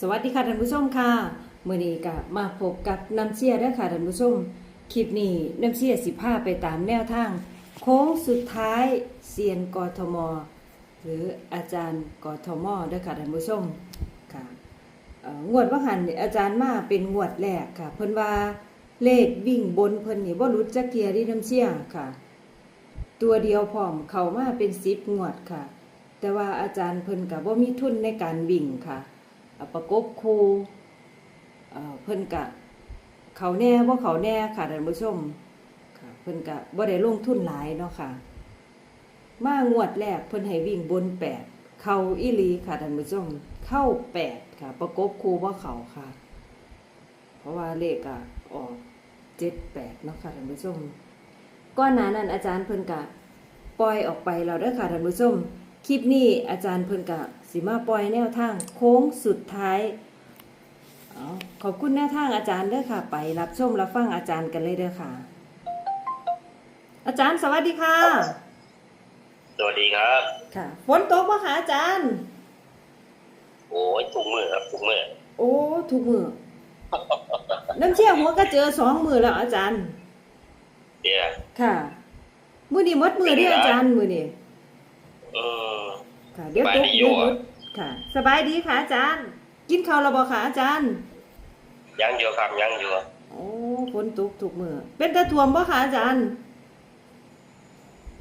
สวัสดีค่ะท่านผู้ชมค่ะมื้อนี้ก็มาพบกับน้ำเชี่ยเด้อค่ะท่านผู้ชมคลิปนี้น้ำเชี่ยสิพาไปตามแนวทาง โค้งสุดท้ายเซียนกทม หรืออาจารย์กทมด้อค่ะท่านผู้ชมค่ะงวดว่าหันอาจารย์มาเป็นงวดแรกค่ะ เพิ่นว่าเลขวิ่งบนเพิ่นนี่บ่หลุดจักเทียร์ที่น้ำเชี่ยค่ะ ตัวเดียวพร้อมเขามาเป็น10งวดค่ะ แต่ว่าอาจารย์เพิ่นก็บ่มีทุนในการวิ่งค่ะ ประกบคู่เพิ่นกะเขาแน่บ่าเขาแน่ค่ะท่านผู้ชมค่ะเพิ่นกะบ่ได้ลงทุนหลายเนาะค่ะ มางวดแรกเพิ่นให้วิ่งบนแปดเข้าอีลีค่ะท่านผู้ชมเข้าแปดค่ะ ประกบครูบ่เขาค่ะ เพราะว่าเลขอะออกเจ็ดแปดเนาะค่ะท่านผู้ชมก่อนหนานั้นอาจารย์เพิ่นกะปล่อยออกไปแล้วเด้ค่ะท่านผู้ชมคลิปนี้อาจารย์เพิ่นกะสิมาปล่อยแนวทางโค้งสุดท้ายเอาขอบคุณแนวทางอาจารย์เด้อค่ะ ไปรับชมรับฟังอาจารย์กันเลยเด้อค่ะ อาจารย์สวัสดีค่ะ สวัสดีครับ ค่ะฝนตกบ่คะอาจารย์ โอ้ยทุกมือครับทุกมือโอ้ทุกมือน้ำเชี่ยหัวก็เจอสองมือแล้วอาจารย์เดี๋ยวค่ะ มือนี้หมดมือเด้ออาจารย์มือนี้อืม ค่ะเดี๋ยวตกสบายดีอยู่เดี๋ยวหยุดอะค่ะ สบายดีค่ะอาจารย์ กินข้าวแล้วบ่คะอาจารย์ยังอยู่ครับยังอยู่โอ้ฝนตกทุกมือเป็นตะท่วมบ่คะอาจารย์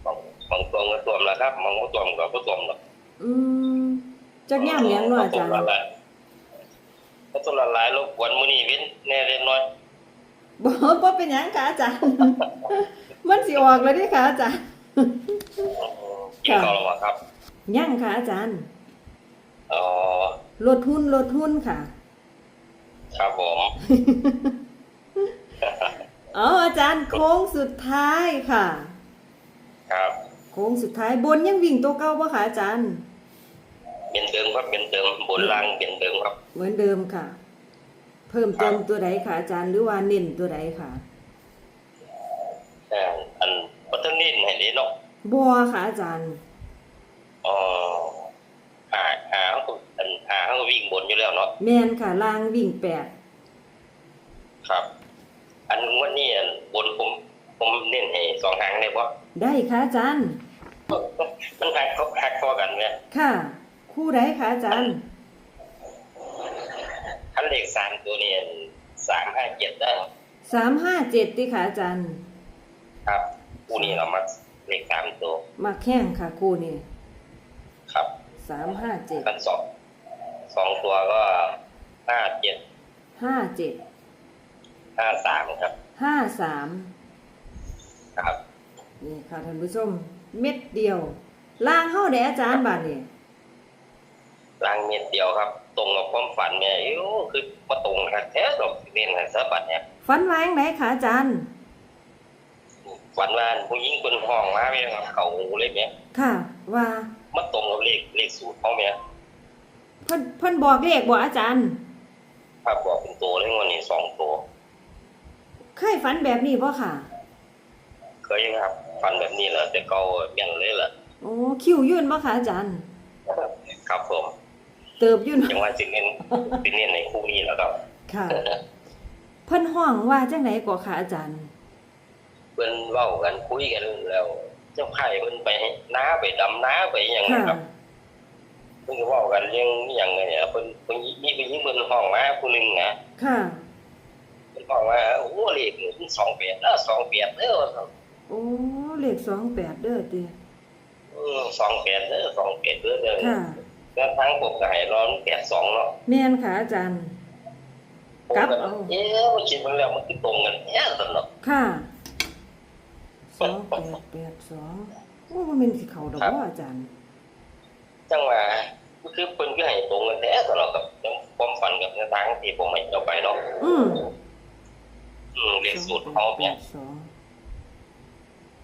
บางบางตัวก็ตัวมแล้วครับบางตัวมก็บ่ตัวมหรอกอืมจักย่ามหยังเนาะอาจารย์ก็ตัวละลายรบกวนมื้อนี้เว้นแน่เล็กน้อยบ่บ่เป็นหยังค่ะอาจารย์มันสิออกแล้วเด้ค่ะอาจารย์อืมกินข้าวแล้วบ่ครับ ยังค่ะอาจารย์อ๋อลดหุ้นลดหุ้นค่ะ ครับผมอ๋ออาจารย์โค้งสุดท้ายค่ะ ครับ โค้งสุดท้ายบนยังวิ่งตัวเก่าบ่ค่ะอาจารย์เป็นเดิมครับเป็นเดิมบนล่างเป็นเดิมครับ เหมือนเดิมค่ะ เพิ่มเติมตัวใดค่ะอาจารย์หรือว่าเน้นตัวใดค่ะแต่อันบ่ทันนินให้เด้เนาะบัวค่ะอาจารย์ อ๋อหาหาเขาก็อันหาเขาก็วิ่งบนอยู่แล้วเนาะแมนค่ะลางวิ่งแปดครับ อันวันนี้อันบนผมผมเน้นให้สองหางได้บ่ได้ค่ะอาจารย์มันหักเขาหักพอกันไหมค่ะ คู่ใดค่ะอาจารย์คันเลขสามตัวนี้สามห้าเจ็ดได้สามห้าเจ็ดติค่ะอาจารย์ ครับคู่นี้เรามาเลขสามตัวมาแข่งค่ะคู่นี้ ครับสามห้าเจ็ดคันสองสองตัวก็ห้าเจ็ดห้าเจ็ดห้าสามครับห้าสามครับนี่ค่ะท่านผู้ชม เม็ดเดียวล่างเข้าแดอาจารย์บาทนี่ล่างเม็ดเดียวครับ ตรงกับความฝันเนี่ยโอ้คือว่าตรงครับแท้ตรงเน้นให้สะบัดเนี่ยฟันไว้ยังไหนค่ะอาจารย์ฝันว่าผู้หญิงคนห้องมาไหมครับเขาเลยไหมค่ะว่า มาตรงกับเลขเลขสูตรเขาไหมเพิ่นเพิ่นบอกเลขบ่อาจารย์ถ้าบอกเป็นตัวเลยวันนี้สองตัว เคยฝันแบบนี้บ่ค่ะ เคยครับฟันแบบนี้แหละแต่เขาเมียนเลยแหละโอ้คิวยื่นบ่ค่ะอาจารย์ ครับผมเติบยื่นจังว่าสิเน้นสิเน้นในคู่นี้แล้วครับค่ะเพิ่นห้องว่าจังไหนก็ค่ะอาจารย์ เพิ่นเว้ากันคุยกันแล้ว เจ้าไข่เพิ่นไปน้าไปดำน้าไปหยังค่ะนะครับเพิ่นก็เว้ากันเรื่องอหยังเนี่ยเพิ่นเพิ่นมีไปยิงเพิ่นห้องมาผู้หนึงนะค่ะเพิ่นบอกว่าโอ้เลขมัน28นะ28เด้อว่าซั่นโอ้เลข28เด้อติเออ28เด้อ28เด้อเด้อค่ะแล้วทางผมก็ให้ร้อน82เนาะแม่นค่ะอาจารย์ผมครับก็เอาเอ๊ะว่าคิดมันแล้วมันคือตรงกันแท้ซั่นเนาะค่ะ 2882โอ้บ่แม่นสิเข้าดอกครับบ่อาจารย์ จังหวะก็คือเพิ่นก็ให้ตรงกันแท้ตลอดกับความฝันกับแนวทางที่ผมให้เจ้าไปเนาะอืมอืมเรียนสูตรเขาเนี่ย2882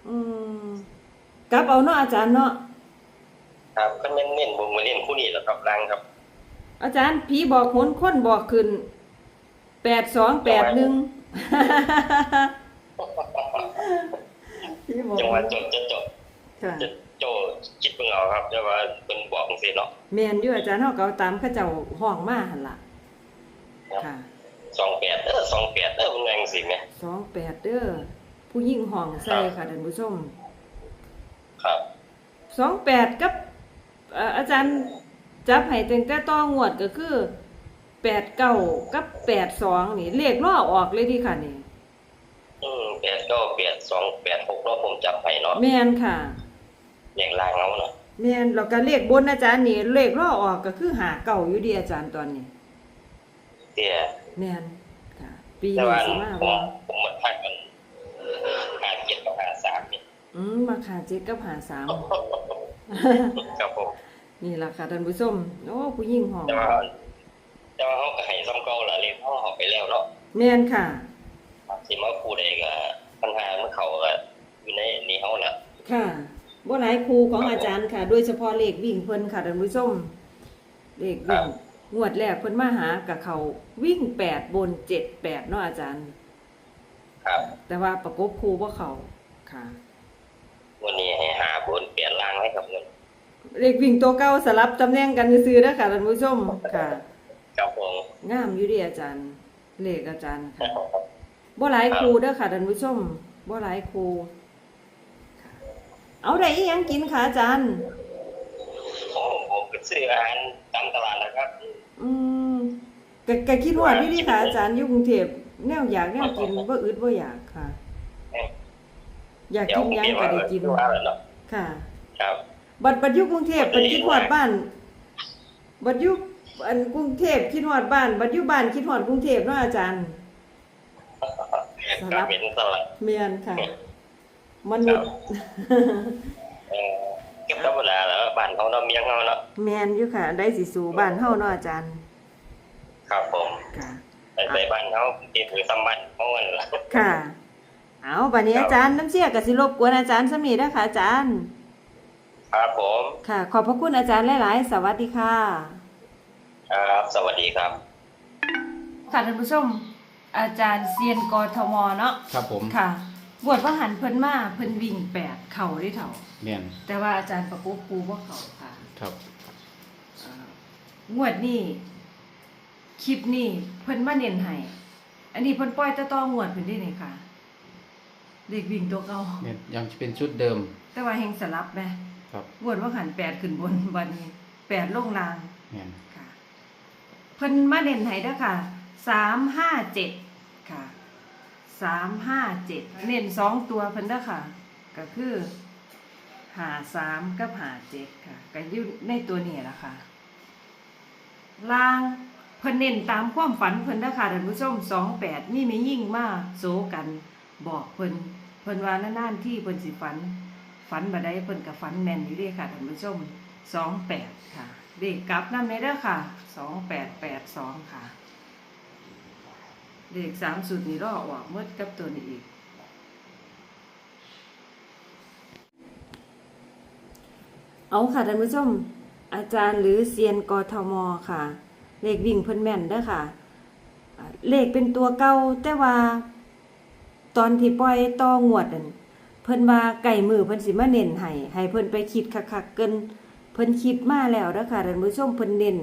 อืมกลับเอาเนาะอาจารย์เนาะครับก็เน้นเน้นๆผมมาเล่นคู่นี้แหละครับรังครับ อาจารย์ผีบอกหนคนบอกขึ้นแปดสองแปดหนึ่ง ผีบอกจังหวะจดจะจดค่ะจะโจคิดเพิ่งเอาครับแต่ว่าเพิ่นบอกจังซี่เนาะแมนอยู่อาจารย์เฮาก็เอาตามเขาเจ้าห้องมาหั่นล่ะค่ะสองแปดเออสองแปดเออมันแรงสิแม่สองแปดเด้อผู้ยิ่งห้องใส่ค่ะท่านผู้ชมครับสองแปดกับเอ่ออาจารย์จับให้ตั้งแต่ต้องวดก็คือแปดเก้ากับแปดสองนี่เลขล่อออกเลยดีค่ะนี่ อืมแปดเก้าแปดสองแปดหกเนาะผมจับไปเนาะแมนค่ะอย่างลางเอาเนาะแมนแล้วก็เลขบนอาจารย์นี่เลขล่อออกก็คือหาเก่าอยู่ดีอาจารย์ตอนนี้ เตี้ยแมนค่ะ ปีแต่นี้ว่าสิมาผบ่มผมมันพักกันหาเจ็ดกับหาสามนี่อืมมาขาเจ็ดกับหาสาม ครับผม นี่ล่ะค่ะท่านผู้ชมโอ้ผู้ยิ่งห้องแต่ว่าแต่ว่าเขาก็ให้ซ้ำเก่าละเลยเขาเอาไปแล้วเนาะแมนค่ะ สิมาพูดเองอะปัญหาเมื่อเขาก็อยู่ในนี้เขาน่ะค่ะบ่หลายครูของอาจารย์ค่ะ โดยเฉพาะเลขวิ่งเพิ่นค่ะท่านผู้ชมเลขวิ่งงวดแรกเพิ่นมาหากับเขาวิ่งแปดบนเจ็ดแปดเนาะอาจารย์ ครับแต่ว่าประกบครูบ่เขาค่ะ วันนี้ให้หาบนเปลี่ยนล่างให้กับเงินเลขวิ่งตัวเก่าสลับตำแหน่งกันซื่อๆนะค่ะท่านผู้ชมค่ะครับผมงามอยู่เดีอาจารย์ เลขอาจารย์ค่ะ บ่หลายครูเด้อค่ะท่านผู้ชมบ่หลายครูค่ะเอาได้อีหยังกินค่ะอาจารย์ผมผมก็ซื้ออาหารตามตลาดนะครับอืมก็ก็คิดว่าที่นี่ค่ะอาจารย์อยู่กรุงเทพแนวอยากแนวกินบ่อึดบ่อยากค่ะ อยากเดี๋ยวกินผมหยังเรียกก็ว่าได้กินว่าแล้วเนาะค่ะ ครับ บัดบัดอยู่กรุงเทพบัดคิดฮอดบ้าน บัดอยู่อันกรุงเทพคิดฮอดบ้าน บัดอยู่บ้านคิดฮอดกรุงเทพเนาะอาจารย์ สลัก็บเป็นสลัดเมียนค่ะ มนุษย์ เอ่อเก็บธรรมดาแล้วบ้านเขาเนาะเมียงเขาเนาะแม่นอยู่ค่ะ ได้สิสู่บ้านเฮาเนาะอาจารย์ครับผมค่ะ ไปใส่บ้านเขาเก็บหรือสมบัติเขาเงินละ ค่ะ เอาบัดนี้อาจารย์น้ำเชี่ยก็สิรบกวนอาจารย์สมีเด้อค่ะอาจารย์ ครับผมค่ะ ขอบพระคุณอาจารย์หลาย ๆ สวัสดีค่ะ ครับสวัสดีครับ ค่ะท่านผู้ชม อาจารย์เซียนกทมเนาะครับผมค่ะบวชว่าหันเพิ่นมาเพิ่นวิ่งแปดเข่าได้เถ่าแม่นแต่ว่าอาจารย์ประกบครูว่าเขาค่ะครับอ่างวดนี้คลิปนี้เพิ่นมาเน้นให้อันนี้เพิ่นปล่อยแตะต้องวดเพิ่นได้นี่ค่ะเด็กวิ่งตัวเก่าแม่นยังเป็นชุดเดิม แต่ว่าแห่งสลับแหมครับบวชว่าหันแปดขึ้นบนบัดนี้แปดลงล่างแม่นค่ะ เพิ่นมาเด่นให้เด้อค่ะสามห้าเจ็ด ค่ะสามห้าเจ็ดเน้นสองตัวเพิ่นเด้อค่ะ ก็คือหาสามกับหาเจ็ดค่ะก็อยู่ในตัวนี้ละค่ะลางเพิ่นเน้นตามความฝันเพิ่นเด้อค่ะท่านผู้ชมสองแปดนี่ไม่ยิ่งมากโซกันบอกเพิ่นเพิ่นว่านานๆที่เพิ่นสิฝัน ฝันบ่ได้เพิ่นกับฝันแม่นอยู่เด้ค่ะท่านผู้ชมสองแปดค่ะเด็กกลับนำในเด้ค่ะสองแปดแปดสองค่ะ เด็กสามสุดนี่รอออกเมื่อกับตัวนี้อีก เอาค่ะท่านผู้ชมอาจารย์หรือเซียนกทมค่ะ เลขวิ่งเพิ่นแม่นเด้อค่ะ เลขเป็นตัวเก่าแต่ว่า ตอนที่ปล่อยต่องวดนั่นเพิ่นว่าไก่มือเพิ่นสิมาเน้นให้ให้เพิ่นไปคิดคักๆเกินเพิ่นคิดมาแล้วเด้อค่ะท่านผู้ชมเพิ่นเน้น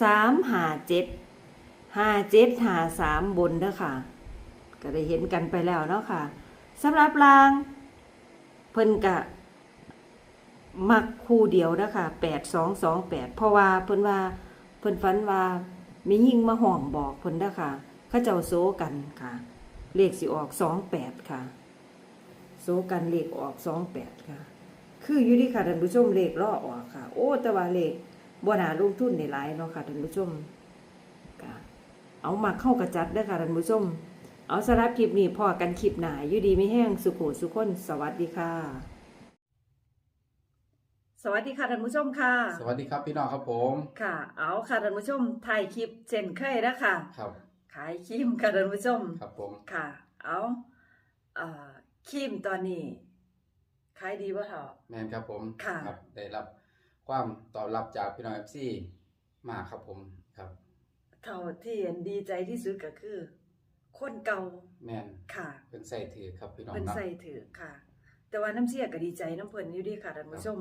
สามหาเจ็ด 3 5 7 5 7 5 3บนเด้อค่ะ ก็ได้เห็นกันไปแล้วเนาะค่ะสำหรับราง เพิ่นก็มักคู่เดียวเด้อค่ะ8 2 2 8เพราะว่าเพิ่นว่าเพิ่นฝันว่ามียิ่งมาห้องบอกเพิ่นเด้อค่ะเขาเจ้าโซกันค่ะ เลขสิออกสองแปดค่ะ โซกันเลขออกสองแปดค่ะ คืออยู่ที่ค่ะท่านผู้ชมเลขล่อออกค่ะ โอ้แต่ว่าเลขบ่นาลงทุนในหลายเนาะค่ะท่านผู้ชม เอามาเข้ากระจัดเด้อค่ะท่านผู้ชม เอาสำหรับคลิปนี้พอกันคลิปหนาอยู่ดีไม่แห้งสุขุสุขคนสวัสดีค่ะ สวัสดีค่ะท่านผู้ชมค่ะ สวัสดีครับพี่น้องครับผมค่ะ เอาค่ะท่านผู้ชมถ่ายคลิปเช่นเคยนะค่ะ ครับขายครีมค่ะท่านผู้ชม ครับผมค่ะ เอาเอ่อครีมตอนนี้ขายดีป่ะเถอะ แม่นครับผมค่ะ ครับได้รับความตอบรับจากพี่น้องเอฟซีมากครับผมครับ เท่าที่เห็นดีใจที่สุดก็คือ คนเก่าแม่นค่ะเป็นใส่ถือครับพี่น้องเพิ่นเนาะใส่ถือค่ะ แต่ว่าน้ำเสียก็ดีใจน้ำเพิ่นอยู่ดีค่ะท่านผู้ชม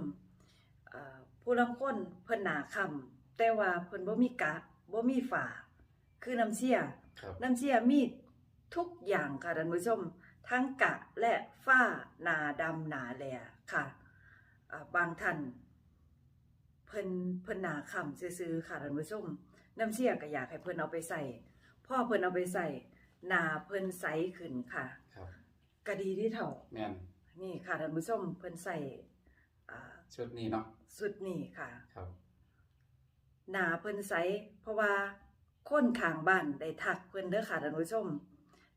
เอ่อผู้ลางคนเพิ่นหนาคำแต่ว่าเพิ่นบ่มีกะบ่มีฝาคือน้ำเชี่ยครับน้ำเชี่ยมีทุกอย่างค่ะท่านผู้ชม ทั้งกะและฝ้าหนาดำหนาแหลค่ะอ่าบางท่านเพิ่นเพิ่นหนาคำซื้อๆค่ะท่านผู้ชม น้ำเชี่ยก็อยากให้เพิ่นเอาไปใส่พ่อเพิ่นเอาไปใส่หนาเพิ่นใสขึ้นค่ะครับก็ดีที่เท่าแม่นนี่ค่ะท่านผู้ชมเพิ่นใส่อ่าชุดนี้เนาะสุดนี่ค่ะ ครับ หนาเพิ่นใสเพราะว่าคนข้างบ้านได้ทักเพิ่นเด้อค่ะท่านผู้ชม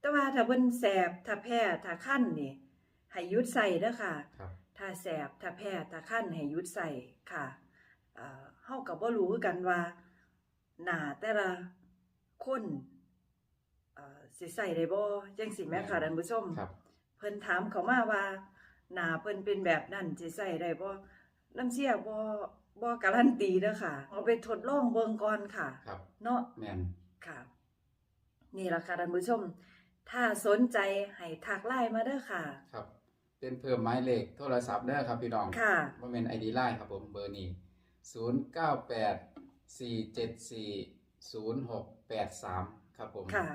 แต่ว่าถ้าเพิ่นแสบถ้าแพ้ถ้าคั้นนี่ให้หยุดใส่เด้อค่ะ ครับ ถ้าแสบถ้าแพ้ถ้าคั้นให้หยุดใส่ค่ะเอ่อเฮาก็บ่รู้คือกันว่า หน้าแต่ละคนเอ่อสิใส่ได้บ่จังสิแม่ค่ะท่านผู้ชมครับ เพิ่นถามเขามาว่า หน้าเพิ่นเป็นแบบนั้นสิใส่ได้บ่น้ำเสียบ่บ่การันตีเด้อค่ะ เอาไปทดลองเบิ่งก่อนค่ะ ครับ เนาะแม่นค่ะ นี่ล่ะค่ะท่านผู้ชม ถ้าสนใจให้ทักไลน์มาเด้อค่ะ ครับ เป็นเพิ่มหมายเลขโทรศัพท์เด้อครับพี่น้องค่ะว่าเป็น ID Line ครับผมเบอร์นี้098 474 0683ครับผม ค่ะ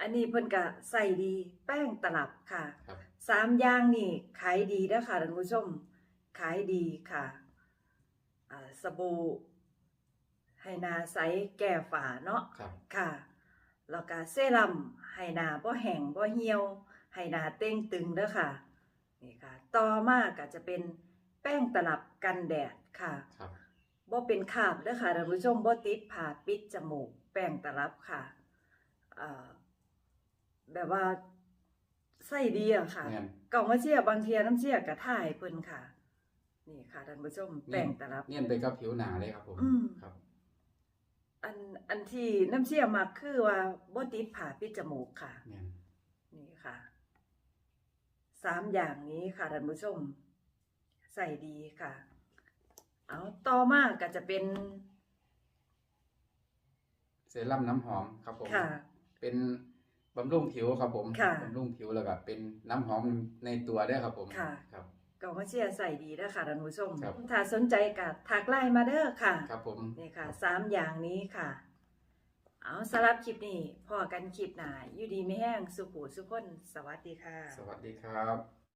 อันนี้เพิ่นก็ใส่ดีแป้งตลับค่ะครับ สามอย่างนี่ขายดีเด้อค่ะท่านผู้ชม ขายดีค่ะอ่าสบู่ให้หนาใสแก้ฝาเนาะ ครับ ค่ะแล้วก็เซรั่มให้หนาบ่แห้งบ่เหี่ยวให้หนาเต้งตึงเด้อค่ะนี่ค่ะ ต่อมาก็จะเป็นแป้งตลับกันแดดค่ะ ครับ บ่เป็นคราบเด้อค่ะท่านผู้ชมบ่ติดผ่าปิดจมูก แป้งตลับค่ะเอ่อแบบว่าใส่ดีอะค่ะ แม่น เก่ามาเชียบางเทียน้ำเชียกระท่ายเพิ่นค่ะ นี่ค่ะท่านผู้ชมแป้งตลับ เนียนไปกับผิวหนาเลยครับผมอืม ครับ อันอันที่น้ำเชียมักคือว่าบ่ติดผ่าปิดจมูกค่ะ แม่นนี่ค่ะ สามอย่างนี้ค่ะท่านผู้ชม ใส่ดีค่ะ เอาต่อมาก็จะเป็นเซรั่มน้ำหอมครับผม ค่ะ เป็นบำรุงผิวครับผมค่ะบำรุงผิวแล้วก็เป็นน้ำหอมในตัวด้วยครับผมค่ะ ครับเก่ามาเชียใส่ดีนะค่ะท่านผู้ชมครับ ถ้าสนใจก็ทักไลน์มาเด้อค่ะ ครับผม นี่ค่ะสามอย่างนี้ค่ะ เอาสำหรับคลิปนี้พอกันคลิปหน้าอยู่ดีไม่แห้งสุขุสุขคนสวัสดีค่ะ สวัสดีครับ